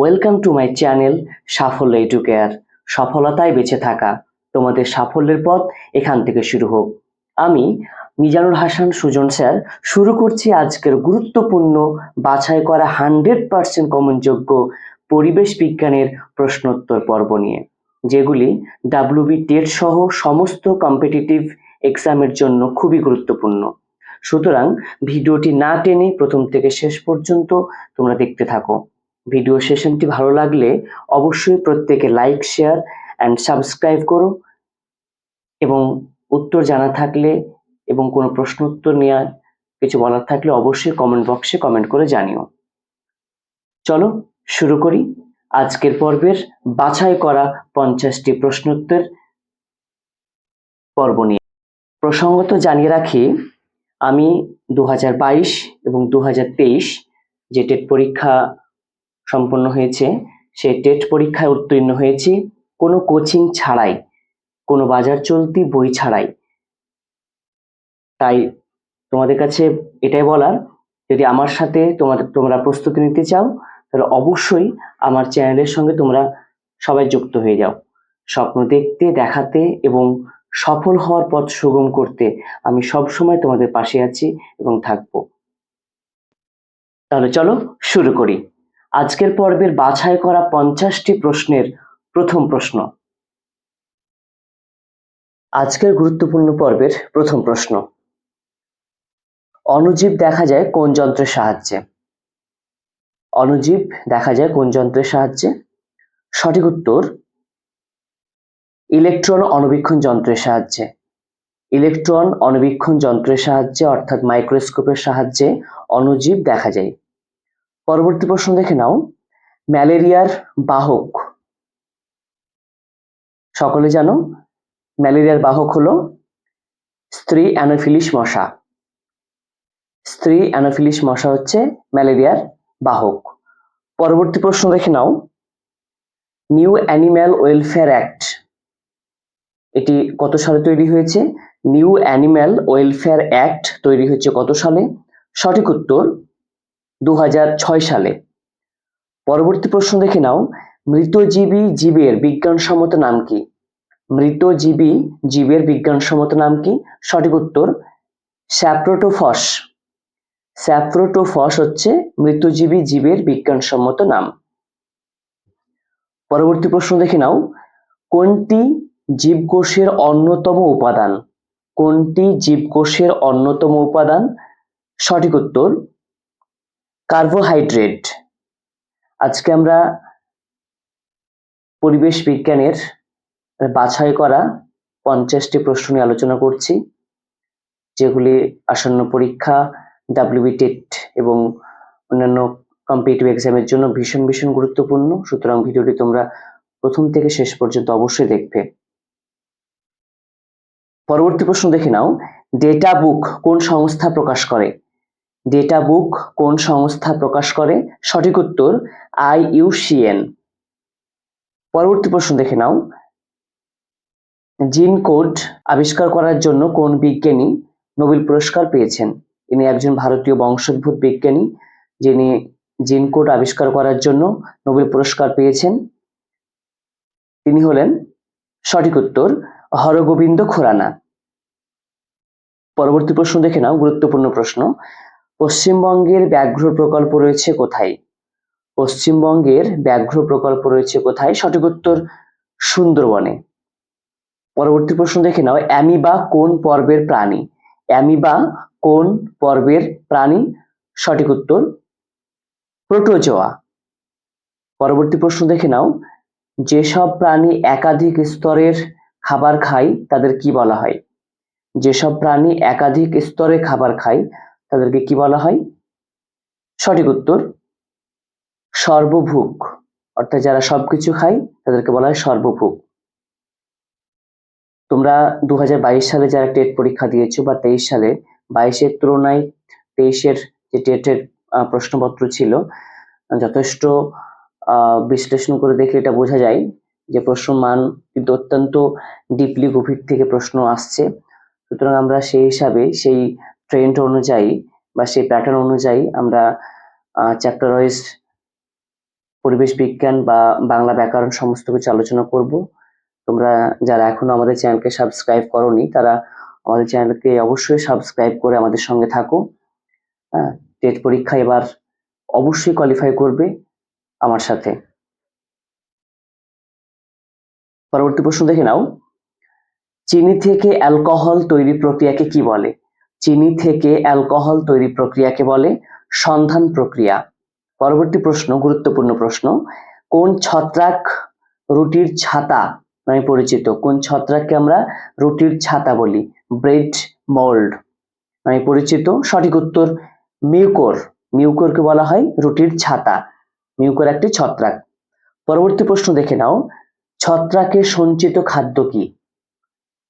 Welcome to my channel সাফল্য এটু care সফলতায় বেঁচে থাকা তোমাদের সাফল্যের পথ এখান থেকে শুরু হোক। আমি মিজানুর হাসান সুজন স্যার শুরু করছি আজকের গুরুত্বপূর্ণ, বাছাই করা হান্ড্রেড পার্সেন্ট কমনযোগ্য পরিবেশ বিজ্ঞানের প্রশ্নোত্তর পর্ব নিয়ে, যেগুলি ডাব্লিউবি টেট সহ সমস্ত কম্পিটিটিভ এক্সামের জন্য খুবই গুরুত্বপূর্ণ। সুতরাং ভিডিওটি না টেনে প্রথম থেকে শেষ পর্যন্ত তোমরা দেখতে থাকো। ভিডিও সেশনটি ভালো লাগলে অবশ্যই প্রত্যেকে লাইক, শেয়ার অ্যান্ড সাবস্ক্রাইব করো। এবং উত্তর জানা থাকলে এবং কোনো প্রশ্ন উত্তর নেওয়ার কিছু বলার থাকলে অবশ্যই কমেন্ট বক্সে কমেন্ট করে জানিও। চলো শুরু করি। আজকের পর্বের বাছাই করা পঞ্চাশটি প্রশ্নোত্তর পর্ব নিয়ে। প্রসঙ্গত জানিয়ে রাখি, আমি দু হাজার বাইশ এবং দু হাজার তেইশ যে টেট পরীক্ষা সম্পন্ন হয়েছে। সেই টেট পরীক্ষায় উত্তীর্ণ হয়েছি। কোনো কোচিং ছাড়াই, কোনো বাজার চলতি বই ছাড়াই। তাই তোমাদের কাছে এটাই বলার, যদি আমার সাথে তোমাদের, তোমরা প্রস্তুতি নিতে চাও, তাহলে অবশ্যই আমার চ্যানেলের সঙ্গে তোমরা সবাই যুক্ত হয়ে যাও। স্বপ্ন দেখতে, দেখাতে এবং সফল হওয়ার পথ সুগম করতে আমি সব সময় তোমাদের পাশে আছি এবং থাকব। তাহলে চলো শুরু করি। আজকের পর্বের বাছাই করা পঞ্চাশটি প্রশ্নের প্রথম প্রশ্ন। আজকের গুরুত্বপূর্ণ পর্বের প্রথম প্রশ্ন। অনুজীব দেখা যায় কোন যন্ত্রের সাহায্যে? অণুজীব দেখা যায় কোন যন্ত্রের সাহায্যে? সঠিক উত্তর, ইলেকট্রন অণুবীক্ষণ যন্ত্রের সাহায্যে। ইলেকট্রন অণুবীক্ষণ যন্ত্রের সাহায্যে, অর্থাৎ মাইক্রোস্কোপের সাহায্যে, অণুজীব দেখা যায়। পরবর্তী প্রশ্ন দেখে নাও। ম্যালেরিয়ার বাহক। সকলে জানো, ম্যালেরিয়ার বাহক হলো স্ত্রী অ্যানোফিলিস মশা। স্ত্রী অ্যানোফিলিস মশা হচ্ছে ম্যালেরিয়ার বাহক। পরবর্তী প্রশ্ন দেখে নাও। New animal welfare act. এটি কত সালে তৈরি হয়েছে? নিউ অ্যানিম্যাল ওয়েলফেয়ার অ্যাক্ট তৈরি হয়েছে কত সালে? সঠিক উত্তর দু হাজার ছয় সালে। পরবর্তী প্রশ্ন দেখে নাও, মৃতজীবী জীবের বিজ্ঞানসম্মত নাম কি? মৃতজীবী জীবের বিজ্ঞানসম্মত নাম কি? সঠিক উত্তর, স্যাপ্রোটোফস। স্যাপ্রোটোফস হচ্ছে মৃতজীবী জীবের বিজ্ঞানসম্মত নাম। পরবর্তী প্রশ্ন দেখে নাও, কোনটি জীবকোষের অন্যতম উপাদান? কোনটি জীবকোষের অন্যতম উপাদান? সঠিক উত্তর কার্বোহাইড্রেট। আজকে আমরা পরিবেশ বিজ্ঞানের বাছাই করা পঞ্চাশটি প্রশ্ন নিয়ে আলোচনা করছি, যেগুলি আসন্ন পরীক্ষা ডাব্লিউবি এবং অন্যান্য কম্পিটিটিভ এক্সামের জন্য ভীষণ ভীষণ গুরুত্বপূর্ণ। সুতরাং ভিডিওটি তোমরা প্রথম থেকে শেষ পর্যন্ত অবশ্যই দেখবে। পরবর্তী প্রশ্ন দেখে নাও ডেটা বুক কোন সংস্থা প্রকাশ করে? ডেটা বুক কোন সংস্থা প্রকাশ করে? সঠিক উত্তর আইইউসিএন পরবর্তী প্রশ্ন দেখে নাও। জিন কোড আবিষ্কার করার জন্য কোন বিজ্ঞানী নোবেল পুরস্কার পেয়েছেন? ইনি একজন ভারতীয় বংশোদ্ভূত বিজ্ঞানী, যিনি জিন কোড আবিষ্কার করার জন্য নোবেল পুরস্কার পেয়েছেন। তিনি হলেন সঠিক উত্তর, হরগোবিন্দ খোরানা। পরবর্তী প্রশ্ন দেখে নাও, গুরুত্বপূর্ণ প্রশ্ন। পশ্চিমবঙ্গের ব্যাঘ্র প্রকল্প রয়েছে কোথায়? পশ্চিমবঙ্গের ব্যাঘ্র প্রকল্প রয়েছে কোথায়? সঠিক উত্তর সুন্দরবনে। পরবর্তী প্রশ্ন দেখে নাও, অ্যামিবা কোন পর্বের প্রাণী? অ্যামিবা কোন পর্বের প্রাণী? সঠিক উত্তর প্রোটোজোয়া। পরবর্তী প্রশ্ন দেখে নাও, যেসব প্রাণী একাধিক স্তরের খাবার খায়, তাদের কি বলা হয়? যেসব প্রাণী একাধিক স্তরে খাবার খায় তাদেরকে কি বলা হয়? সঠিক উত্তর সর্বভুক অর্থাৎ যারা সবকিছু খায়, তাদেরকে বলা হয় সর্বভুক তোমরা দু হাজার বাইশ সালে যারা টেট পরীক্ষা দিয়েছ বা তেইশ সালে, বাইশের তুলনায় তেইশের যে টেটের প্রশ্নপত্র ছিল, যথেষ্ট বিশ্লেষণ করে দেখলে এটা বোঝা যায় যে প্রশ্ন মান কিন্তু অত্যন্ত ডিপলি গভীর থেকে প্রশ্ন আসছে। সুতরাং আমরা সেই হিসাবে সেই ট্রেন্ড অনুযায়ী বা সেই প্যাটার্ন অনুযায়ী আমরা চ্যাপ্টার ওয়াইজ পরিবেশ বিজ্ঞান বা বাংলা ব্যাকরণ সমস্ত কিছু আলোচনা করব। তোমরা যারা এখনও আমাদের চ্যানেলকে সাবস্ক্রাইব করনি, তারা আমাদের চ্যানেলকে অবশ্যই সাবস্ক্রাইব করে আমাদের সঙ্গে থাকো। হ্যাঁ টেট পরীক্ষা এবার অবশ্যই কোয়ালিফাই করবে আমার সাথে। পরবর্তী প্রশ্ন দেখে নাও। চিনি থেকে অ্যালকোহল তৈরি প্রক্রিয়াকে কি বলে? চিনি থেকে অ্যালকোহল তৈরি প্রক্রিয়াকে বলে সন্ধান প্রক্রিয়া। পরবর্তী প্রশ্ন, গুরুত্বপূর্ণ প্রশ্ন, কোন ছত্রাক রুটির ছাতা নামে পরিচিত, কোন ছত্রাককে আমরা রুটির ছাতা বলি? Bread mould. নামে পরিচিত, সঠিক উত্তর, মিউকোর। মিউকোরকে বলা হয় রুটির ছাতা। মিউকোর একটি ছত্রাক। পরবর্তী প্রশ্ন দেখে নাও, ছত্রাকের সঞ্চিত খাদ্য কি?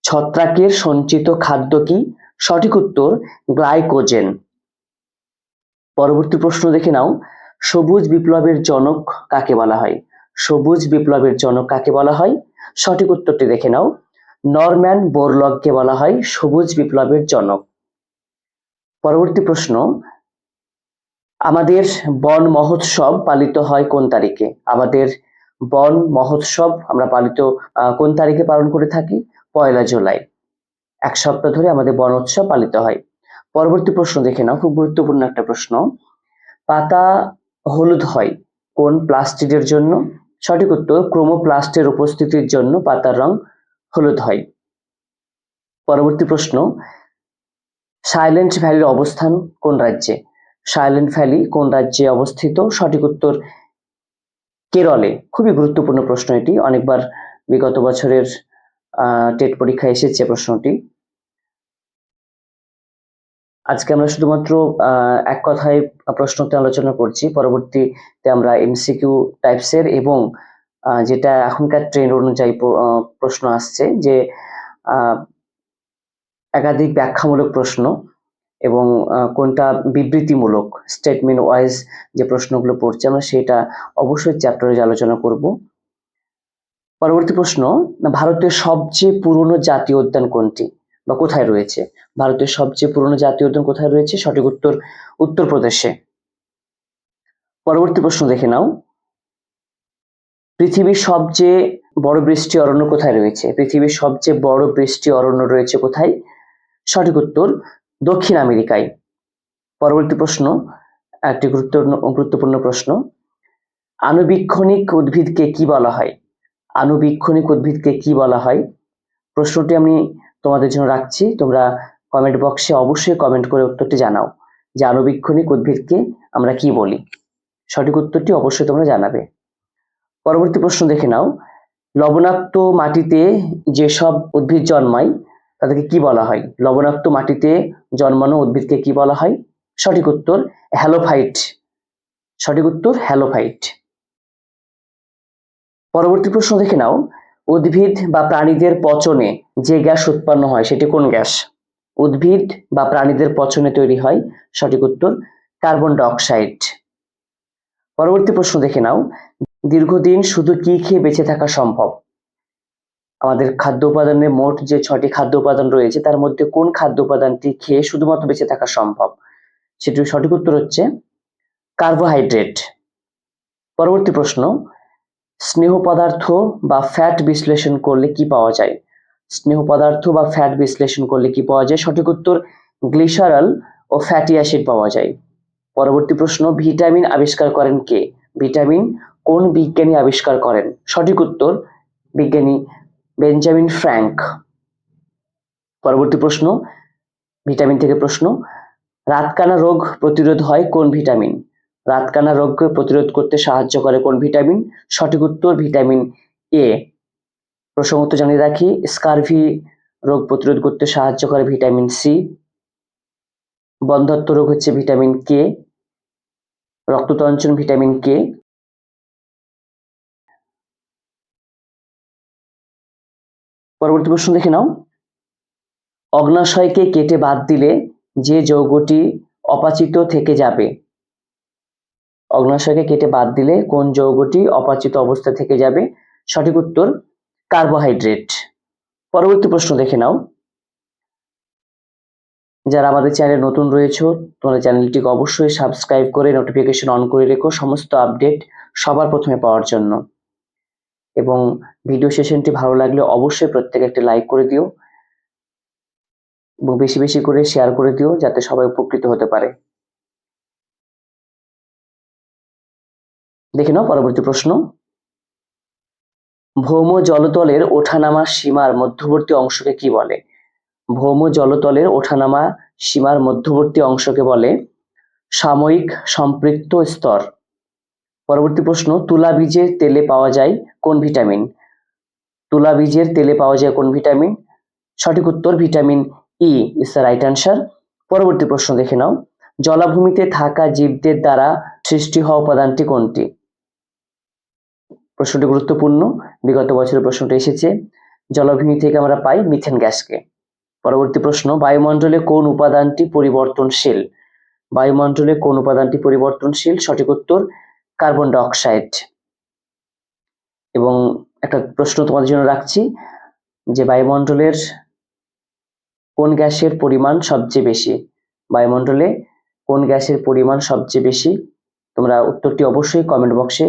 ছত্রাকের সঞ্চিত খাদ্য কি? সঠিক উত্তর, গ্লাইকোজেন। পরবর্তী প্রশ্ন দেখে নাও, সবুজ বিপ্লবের জনক কাকে বলা হয়? সবুজ বিপ্লবের জনক কাকে বলা হয়? সঠিক উত্তরটি দেখে নাও, নরম্যান বোরলগকে বলা হয় সবুজ বিপ্লবের জনক। পরবর্তী প্রশ্ন, আমাদের বন মহোৎসব পালিত হয় কোন তারিখে? আমাদের বন মহোৎসব আমরা পালিত কোন তারিখে পালন করে থাকি? পয়লা জুলাই। এক সপ্তাহ ধরে আমাদের বন উৎসব পালিত হয়। পরবর্তী প্রশ্ন দেখে নাও, খুব গুরুত্বপূর্ণ একটা প্রশ্ন। পাতা হলুদ হয় কোন প্লাস্টিডের জন্য? সঠিক উত্তর, ক্রোমোপ্লাস্টের উপস্থিতির জন্য পাতার রং হলুদ হয়। পরবর্তী প্রশ্ন, সাইলেন্ট ভ্যালির অবস্থান কোন রাজ্যে? সাইলেন্ট ভ্যালি কোন রাজ্যে অবস্থিত? সঠিক উত্তর, কেরলে। খুবই গুরুত্বপূর্ণ প্রশ্ন এটি। অনেকবার বিগত বছরের টেট পরীক্ষা এসেছে প্রশ্নটি। আজকে আমরা শুধুমাত্র এক কথায় প্রশ্নতে আলোচনা করছি। পরবর্তীতে আমরা এমসিকিউ টাইপসের এবং যেটা এখনকার ট্রেন্ড অনুযায়ী প্রশ্ন আসছে যে একাধিক ব্যাখ্যামূলক প্রশ্ন এবং কোনটা বিবৃতিমূলক স্টেটমেন্ট ওয়াইজ যে প্রশ্নগুলো পড়ছে আমরা সেটা অবশ্যই চ্যাপ্টারে আলোচনা করব। পরবর্তী প্রশ্ন, ভারতের সবচেয়ে পুরনো জাতীয় উদ্যান কোনটি বা কোথায় রয়েছে? ভারতের সবচেয়ে পুরনো জাতীয় উদ্যান কোথায় রয়েছে? সঠিক উত্তর উত্তরপ্রদেশে। পরবর্তী প্রশ্ন দেখে নাও। পৃথিবীর সবচেয়ে বড় বৃষ্টি অরণ্য কোথায় রয়েছে? পৃথিবীর সবচেয়ে বড় বৃষ্টি অরণ্য রয়েছে কোথায়? সঠিক উত্তর, দক্ষিণ আমেরিকায়। পরবর্তী প্রশ্ন, একটি গুরুত্বপূর্ণ গুরুত্বপূর্ণ প্রশ্ন। আনুবীক্ষণিক উদ্ভিদকে কি বলা হয়? আনুবীক্ষণিক উদ্ভিদকে কি বলা হয়? প্রশ্নটি আমি তোমাদের জন্য রাখছি। তোমরা কমেন্ট বক্সে অবশ্যই কমেন্ট করে উত্তরটি জানাও যে আনুবীক্ষণিক উদ্ভিদকে আমরা কি বলি। সঠিক উত্তরটি অবশ্যই তোমরা জানাবে। পরবর্তী প্রশ্ন দেখে নাও। লবণাক্ত মাটিতে যেসব উদ্ভিদ জন্মায়, তাদেরকে কি বলা হয়? লবণাক্ত মাটিতে জন্মানো উদ্ভিদকে কি বলা হয়? সঠিক উত্তর, হ্যালোফাইট। সঠিক উত্তর, হ্যালোফাইট। পরবর্তী প্রশ্ন দেখে নাও। উদ্ভিদ বা প্রাণীদের পচনে যে গ্যাস উৎপন্ন হয়, সেটি কোন গ্যাস? উদ্ভিদ বা প্রাণীদের পচনে তৈরি হয়, সঠিক উত্তর, কার্বন ডাইঅক্সাইড। পরবর্তী প্রশ্ন দেখে নাও। দীর্ঘদিন শুধু কি খেয়ে বেঁচে থাকা সম্ভব? আমাদের খাদ্য উপাদানের মোট যে ছটি খাদ্য উপাদান রয়েছে, তার মধ্যে কোন খাদ্য উপাদানটি খেয়ে শুধুমাত্র বেঁচে থাকা সম্ভব? সেটির সঠিক উত্তর হচ্ছে, কার্বোহাইড্রেট। পরবর্তী প্রশ্ন স্নেহ পদার্থ বা ফ্যাট বিশ্লেষণ করলে কি পাওয়া যায়? স্নেহ পদার্থ বা ফ্যাট বিশ্লেষণ করলে কি পাওয়া যায়? সঠিক উত্তর গ্লিসারল ও ফ্যাটি অ্যাসিড পাওয়া যায়। পরবর্তী প্রশ্ন ভিটামিন আবিষ্কার করেন কে? ভিটামিন কোন বিজ্ঞানী আবিষ্কার করেন? সঠিক উত্তর, বিজ্ঞানী বেঞ্জামিন ফ্র্যাঙ্ক। পরবর্তী প্রশ্ন ভিটামিন থেকে প্রশ্ন, রাতকানা রোগ প্রতিরোধ হয় কোন ভিটামিন রাতকানা রোগকে প্রতিরোধ করতে সাহায্য করে কোন ভিটামিন? সঠিক উত্তর, ভিটামিন এ প্রসঙ্গত জানিয়ে রাখি, স্কারভি রোগ প্রতিরোধ করতে সাহায্য করে ভিটামিন সি বন্ধত্ব রোগ হচ্ছে ভিটামিন কে রক্ততঞ্চন ভিটামিন কে পরবর্তী প্রশ্ন দেখে নাও। অগ্নাশয়কে কেটে বাদ দিলে যে যৌগটি অপাচিত থেকে যাবে অগ্নাশয়কে কেটে বাদ দিলে কোন যৌগটি অপাচিত অবস্থা থেকে যাবে? সঠিক উত্তর, কার্বোহাইড্রেট। পরবর্তী প্রশ্ন দেখে নাও। যারা আমাদের চ্যানেলে নতুন রয়েছে তোমরা চ্যানেলটিকে অবশ্যই সাবস্ক্রাইব করে নোটিফিকেশন অন করে রেখো সমস্ত আপডেট সবার প্রথমে পাওয়ার জন্য। এবং ভিডিও সেশনটি ভালো লাগলে অবশ্যই প্রত্যেকে একটি লাইক করে দিও। এবং বেশি বেশি করে শেয়ার করে দিও, যাতে সবাই উপকৃত হতে পারে। দেখে নাও পরবর্তী প্রশ্ন। ভৌম জলতলের ওঠানামা সীমার মধ্যবর্তী অংশকে কি বলে? ভৌম জলতলের ওঠানামা সীমার মধ্যবর্তী অংশকে বলে সাময়িক সম্পৃক্ত স্তর। পরবর্তী প্রশ্ন, তুলা বীজের তেলে পাওয়া যায় কোন ভিটামিন? তুলা বীজের তেলে পাওয়া যায় কোন ভিটামিন? সঠিক উত্তর vitamin E is the right answer পরবর্তী প্রশ্ন দেখে নাও। জলাভূমিতে থাকা জীবদের দ্বারা সৃষ্টি হওয়া উপাদানটি কোনটি? প্রশ্নটি গুরুত্বপূর্ণ। বিগত বছরের প্রশ্নটি এসেছে, জলাভূমি থেকে আমরা পাই মিথেন গ্যাসকে। পরবর্তী প্রশ্ন, বায়ুমণ্ডলে কোন উপাদানটি পরিবর্তনশীল? বায়ুমণ্ডলে কোন উপাদানটি পরিবর্তনশীল? সঠিক উত্তর, কার্বন ডাইঅক্সাইড। এবং একটা প্রশ্ন তোমাদের জন্য রাখছি, যে বায়ুমণ্ডলের কোন গ্যাসের পরিমাণ সবচেয়ে বেশি? বায়ুমণ্ডলে কোন গ্যাসের পরিমাণ সবচেয়ে বেশি? তোমরা উত্তরটি অবশ্যই কমেন্ট বক্সে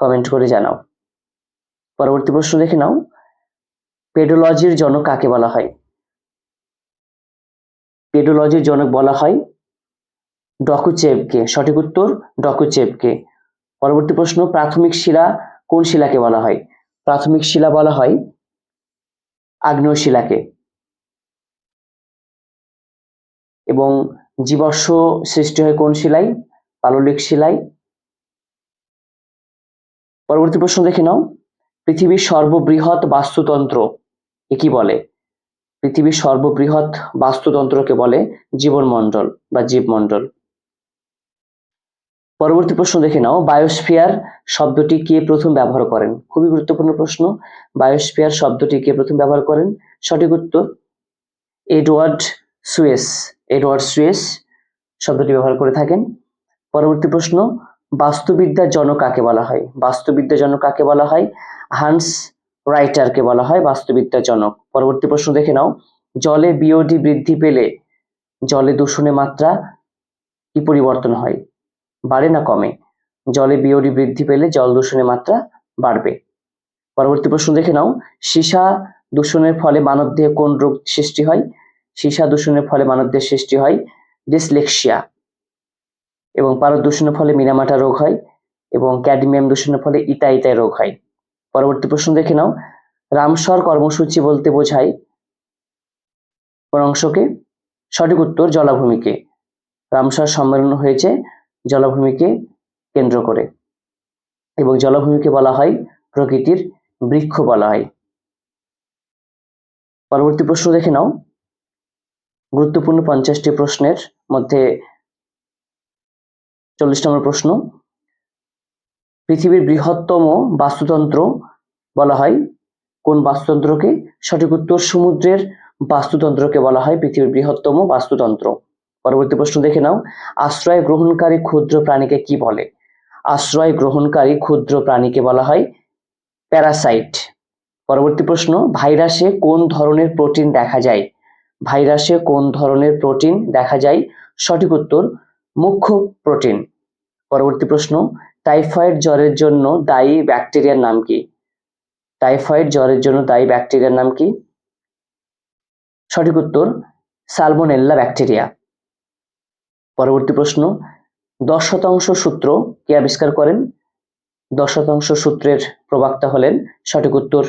কমেন্ট করে জানাও। পরবর্তী প্রশ্ন দেখে নাও পেডোলজির জনক কাকে বলা হয়? পেডোলজির জনক বলা হয় ডকুচেভকে। সঠিক উত্তর, ডকুচেভকে। পরবর্তী প্রশ্ন, প্রাথমিক শিলা কোন শিলাকে বলা হয়? প্রাথমিক শিলা বলা হয় আগ্নেয় শিলাকে এবং জীবাশ্ম সৃষ্টি হয় কোন শিলায়? পাললিক শিলায়। পরবর্তী প্রশ্ন দেখে নাও। পৃথিবীর সর্ববৃহৎ বাস্তুতন্ত্র এ কি বলে? পৃথিবীর সর্ববৃহৎ বাস্তুতন্ত্রকে বলে জীবনমণ্ডল বা জীবমণ্ডল। পরবর্তী প্রশ্ন দেখে নাও, বায়োস্ফিয়ার শব্দটি কে প্রথম ব্যবহার করেন? খুবই গুরুত্বপূর্ণ প্রশ্ন। বায়োস্ফিয়ার শব্দটি কে প্রথম ব্যবহার করেন? সঠিক উত্তর, এডওয়ার্ড সুয়েস। এডওয়ার্ড সুয়েস শব্দটি ব্যবহার করে থাকেন। পরবর্তী প্রশ্ন বাস্তুবিদ্যার জনক কাকে বলা হয়? বাস্তুবিদ্যার জনক কাকে বলা হয়? হান্স রাইটারকে বলা হয় বাস্তুবিদ্যার জনক। পরবর্তী প্রশ্ন দেখে নাও। জলে বিওডি বৃদ্ধি পেলে জলে দূষণের মাত্রা কি পরিবর্তন হয়? বাড়ে না কমে? জলে বিওডি বৃদ্ধি পেলে জল দূষণের মাত্রা বাড়বে। পরবর্তী প্রশ্ন দেখে নাও। সীসা দূষণের ফলে মানবদেহে কোন রোগ সৃষ্টি হয়? সীসা দূষণের ফলে মানবদেহের সৃষ্টি হয় ডিসলেক্সিয়া। এবং পারদ দূষণের ফলে মিনামাটা রোগ হয় এবং ক্যাডমিয়াম দূষণের ফলে ইতা ইতাই রোগ হয়। পরবর্তী প্রশ্ন দেখে নাও। রামসর কর্মসূচি বলতে বোঝায় কোন অংশকে সঠিক উত্তর জলাভূমিকে। রামসর সম্মেলন হয়েছে জলাভূমিকে কেন্দ্র করে এবং জলাভূমিকে বলা হয় প্রকৃতির বৃক্ষ বলা হয়। পরবর্তী প্রশ্ন দেখে নাও। গুরুত্বপূর্ণ পঞ্চাশটি প্রশ্নের মধ্যে চল্লিশ নম্বর প্রশ্ন। পৃথিবীর বৃহত্তম বাস্তুতন্ত্র বলা হয়, কোন বাস্তুতন্ত্রকে? সঠিক উত্তর সমুদ্রের বাস্তুতন্ত্রকে বলা হয়, পৃথিবীর বৃহত্তম বাস্তুতন্ত্র। পরবর্তী প্রশ্ন দেখে নাও। আশ্রয় গ্রহণকারী ক্ষুদ্র প্রাণীকে কি বলে? আশ্রয় গ্রহণকারী ক্ষুদ্র প্রাণীকে বলা হয়, প্যারাসাইট। পরবর্তী প্রশ্ন, ভাইরাসে কোন ধরনের প্রোটিন দেখা যায়? ভাইরাসে কোন ধরনের প্রোটিন দেখা যায়? সঠিক উত্তর, মুখ্য প্রোটিন। পরবর্তী প্রশ্ন, টাইফয়েড জ্বরের জন্য দায়ী ব্যাকটেরিয়ার নাম কি? টাইফয়েড জ্বরের জন্য দায়ী ব্যাকটেরিয়ার নাম কি? সঠিক উত্তর, সালমোনেল্লা ব্যাকটেরিয়া। পরবর্তী প্রশ্ন, দশ শতাংশ সূত্র কে আবিষ্কার করেন? দশ শতাংশ সূত্রের প্রবক্তা হলেন সঠিক উত্তর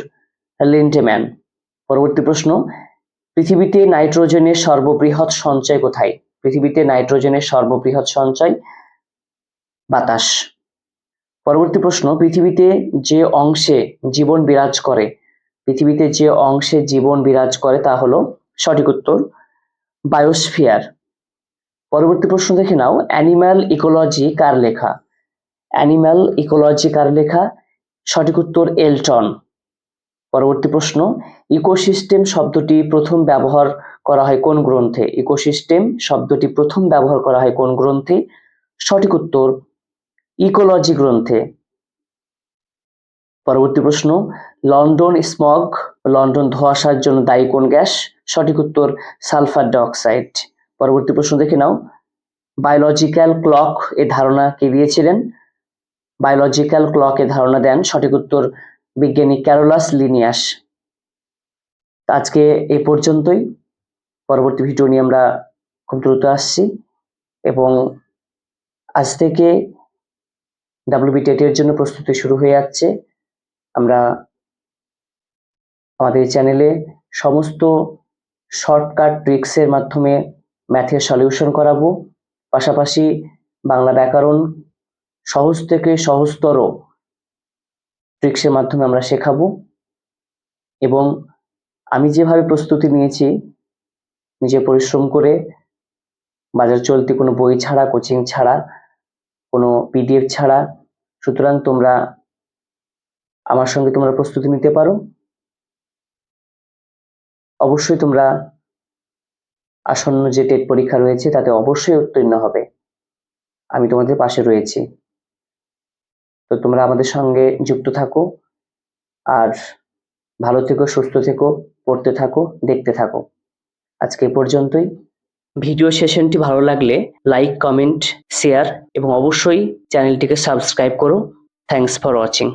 লিন্টেম্যান পরবর্তী প্রশ্ন, পৃথিবীতে নাইট্রোজেনের সর্ববৃহৎ সঞ্চয় কোথায়? পৃথিবীতে নাইট্রোজেনের সর্ববৃহৎ সঞ্চয় বাতাস। পরবর্তী প্রশ্ন, পৃথিবীতে যে অংশে জীবন বিরাজ করে, পৃথিবীতে যে অংশে জীবন বিরাজ করে তা হলো সঠিক উত্তর, বায়োস্ফিয়ার। পরবর্তী প্রশ্ন দেখে নাও, অ্যানিম্যাল ইকোলজি কার লেখা? অ্যানিম্যাল ইকোলজি কার লেখা? সঠিক উত্তর, এলটন। পরবর্তী প্রশ্ন, ইকোসিস্টেম শব্দটি প্রথম ব্যবহার করা হয় কোন গ্রন্থে? ইকোসিস্টেম শব্দটি প্রথম ব্যবহার করা হয় কোন গ্রন্থে? সঠিক উত্তর ইকোলজি গ্রন্থে। পরবর্তী প্রশ্ন, লন্ডন স্মগ, লন্ডন ধোঁয়াশার জন্য দায়ী কোন গ্যাস? সঠিক উত্তর, সালফার ডাইঅক্সাইড। পরবর্তী প্রশ্ন দেখে নাও। বায়োলজিক্যাল ক্লক এর ধারণা কে দিয়েছিলেন? বায়োলজিক্যাল ক্লকে ধারণা দেন সঠিক উত্তর, বিজ্ঞানী ক্যারোলাস লিনিয়াস। আজকে এ পর্যন্তই। পরবর্তী ভিডিও নিয়ে আমরা খুব দ্রুত আসছি এবং আজ থেকে ডাব্লিউবি টেটের জন্য প্রস্তুতি শুরু হয়ে যাচ্ছে। আমরা আমাদের চ্যানেলে সমস্ত শর্টকাট ট্রিক্সের মাধ্যমে ম্যাথের সলিউশন করাবো। পাশাপাশি বাংলা ব্যাকরণ সহজ থেকে সহজতর ট্রিক্সের মাধ্যমে আমরা শেখাবো। এবং আমি যেভাবে প্রস্তুতি নিয়েছি, নিজে পরিশ্রম করে বাজার চলতি কোনো বই ছাড়া, কোচিং ছাড়া কোনো পিডিএফ ছাড়া, সুতরাং তোমরা আমার সঙ্গে তোমরা প্রস্তুতি নিতে পারো। অবশ্যই তোমরা আসন্ন যে টেট পরীক্ষা রয়েছে, তাতে অবশ্যই উত্তীর্ণ হবে। আমি তোমাদের পাশে রয়েছি। তো তোমরা আমাদের সঙ্গে যুক্ত থাকো আর ভালো থেকো, সুস্থ থেকো, পড়তে থাকো, দেখতে থাকো। আজকে পর্যন্তই। ভিডিও সেশনটি ভালো লাগলে লাইক, কমেন্ট, শেয়ার এবং অবশ্যই চ্যানেলটিকে সাবস্ক্রাইব করো। Thanks for watching.